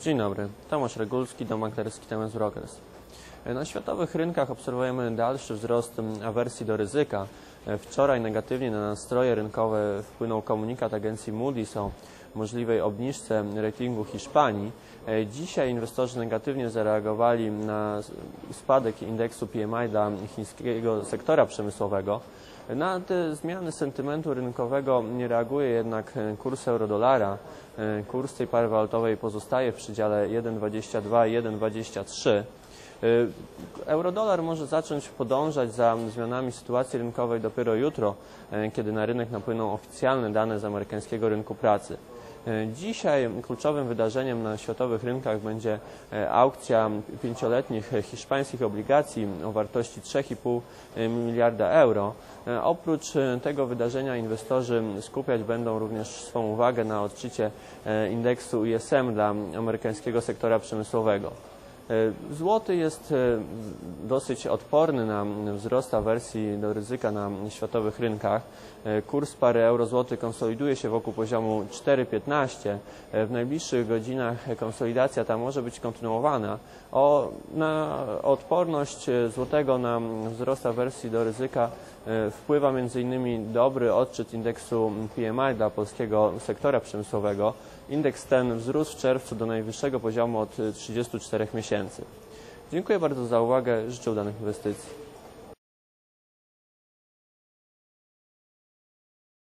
Dzień dobry, Tomasz Regulski, dom maklerski TMS Brokers. Na światowych rynkach obserwujemy dalszy wzrost awersji do ryzyka. Wczoraj negatywnie na nastroje rynkowe wpłynął komunikat agencji Moody's o możliwej obniżce ratingu Hiszpanii. Dzisiaj inwestorzy negatywnie zareagowali na spadek indeksu PMI dla chińskiego sektora przemysłowego. Na te zmiany sentymentu rynkowego nie reaguje jednak kurs euro-dolara. Kurs tej pary walutowej pozostaje w przedziale 1,22-1,23. Eurodolar może zacząć podążać za zmianami sytuacji rynkowej dopiero jutro, kiedy na rynek napłyną oficjalne dane z amerykańskiego rynku pracy. Dzisiaj kluczowym wydarzeniem na światowych rynkach będzie aukcja pięcioletnich hiszpańskich obligacji o wartości 3,5 miliarda euro. Oprócz tego wydarzenia inwestorzy skupiać będą również swą uwagę na odczycie indeksu ISM dla amerykańskiego sektora przemysłowego. Złoty jest dosyć odporny na wzrost awersji do ryzyka na światowych rynkach. Kurs pary euro-złoty konsoliduje się wokół poziomu 4,15. W najbliższych godzinach konsolidacja ta może być kontynuowana. O, na odporność złotego na wzrost awersji do ryzyka wpływa m.in. dobry odczyt indeksu PMI dla polskiego sektora przemysłowego. Indeks ten wzrósł w czerwcu do najwyższego poziomu od 34 miesięcy. Dziękuję bardzo za uwagę. Życzę udanych inwestycji.